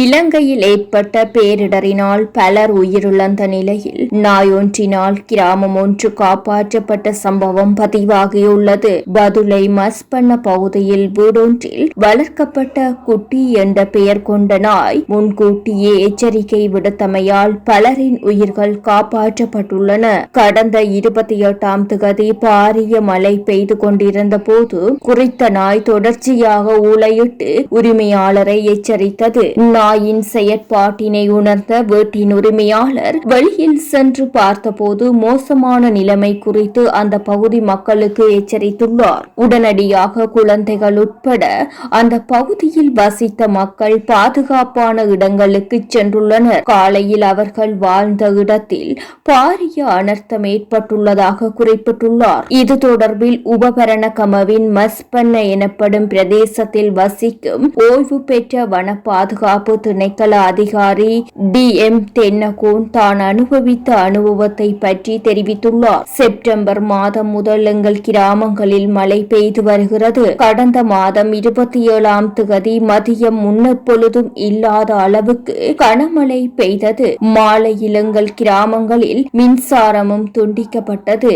இலங்கையில் ஏற்பட்ட பேரிடரினால் பலர் உயிரிழந்த நிலையில் நாயொன்றினால் கிராமம் ஒன்று காப்பாற்றப்பட்ட சம்பவம் பதிவாகியுள்ளது. பதுளை மஸ்பண்ண பகுதியில் வீடொன்றில் வளர்க்கப்பட்ட குட்டி என்ற பெயர் கொண்ட நாய் முன்கூட்டியே எச்சரிக்கை விடுத்தமையால் பலரின் உயிர்கள் காப்பாற்றப்பட்டுள்ளன. கடந்த இருபத்தி எட்டாம் திகதி பாரிய மழை பெய்து கொண்டிருந்த போது குறித்த நாய் தொடர்ச்சியாக ஊழையிட்டு உரிமையாளரை எச்சரித்தது. நாயின் செயற்பாட்டினை உணர்ந்த வீட்டின் உரிமையாளர் வெளியில் சென்று பார்த்தபோது மோசமான நிலைமை குறித்து அந்த பகுதி மக்களுக்கு எச்சரித்துள்ளார். உடனடியாக குழந்தைகள் உட்பட அந்த பகுதியில் வசித்த மக்கள் பாதுகாப்பான இடங்களுக்கு சென்றுள்ளனர். காலையில் அவர்கள் வாழ்ந்த இடத்தில் பாரிய அனர்த்தம் ஏற்பட்டுள்ளதாக குறிப்பிட்டுள்ளார். இது தொடர்பில் உபகரணகமவின் மஸ்பண்ண எனப்படும் பிரதேசத்தில் வசிக்கும் ஓய்வு பெற்ற வன பாதுகாப்பு பாதுகாப்பு திணைக்கள அதிகாரி டி எம் தென்னகோன் தான் அனுபவித்த அனுபவத்தை பற்றி தெரிவித்துள்ளார். செப்டம்பர் மாதம் முதல் எங்கள் கிராமங்களில் மழை பெய்து வருகிறது. கடந்த மாதம் இருபத்தி ஏழாம் திகதி மதியம் முன்னெப்பொழுதும் இல்லாத அளவுக்கு கனமழை பெய்தது. மாலையில் எங்கள் கிராமங்களில் மின்சாரமும் துண்டிக்கப்பட்டது.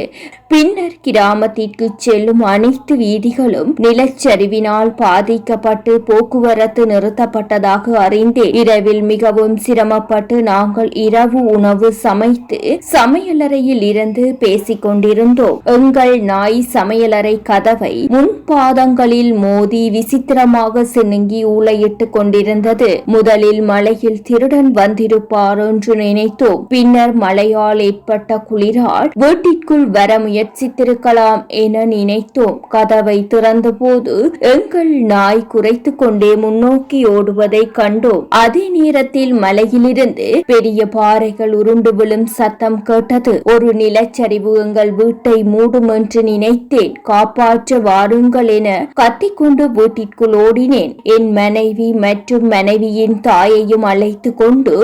பின்னர் கிராமத்திற்கு செல்லும் அனைத்து வீதிகளும் நிலச்சரிவினால் பாதிக்கப்பட்டு போக்குவரத்து நிறுத்தப்பட்டதாக அறி அறிந்தேன் இரவில் மிகவும் சிரமப்பட்டு நாங்கள் இரவு உணவு சமைத்து சமையலறையில் இருந்து பேசிக் கொண்டிருந்தோம். எங்கள் நாய் சமையலறை கதவை முன்பாதங்களில் மோதி விசித்திரமாக சினுங்கி ஊளையிட்டுக் கொண்டிருந்தது. முதலில் மலையில் திருடன் வந்திருப்பார் என்று நினைத்தோம். பின்னர் மழையால் ஏற்பட்ட குளிரால் வீட்டிற்குள் வர முயற்சித்திருக்கலாம் என நினைத்தோம். கதவை திறந்தபோது எங்கள் நாய் குறைத்து கொண்டே முன்னோக்கி ஓடுவதை கண்டோம். அதே நேரத்தில் மலையிலிருந்து பெரிய பாறைகள் உருண்டு விழும் சத்தம் கேட்டது. ஒரு நிலச்சரிவு எங்கள் வீட்டை மூடும் என்று நினைத்தேன். காப்பாற்ற வாருங்கள் என கத்திக்கொண்டு வீட்டிற்குள் ஓடினேன். என் மனைவி மற்றும் மனைவியின் தாயையும் அழைத்து கொண்டு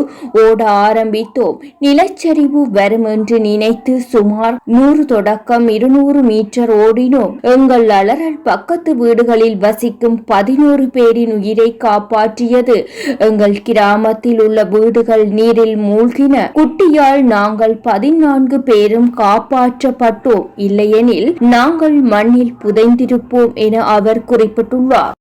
ஓட ஆரம்பித்தோம். நிலச்சரிவு வரும் என்று நினைத்து சுமார் நூறு தொடக்கம் இருநூறு மீட்டர் ஓடினோம். எங்கள் அலறல் பக்கத்து வீடுகளில் வசிக்கும் பதினோரு பேரின் உயிரை காப்பாற்றியது. எங்கள் கிராமத்தில் உள்ள வீடுகள் நீரில் மூழ்கின. குட்டியால் நாங்கள் பதினான்கு பேரும் காப்பாற்றப்பட்டோம். இல்லையெனில் நாங்கள் மண்ணில் புதைந்திருப்போம் என அவர் குறிப்பிட்டுள்ளார்.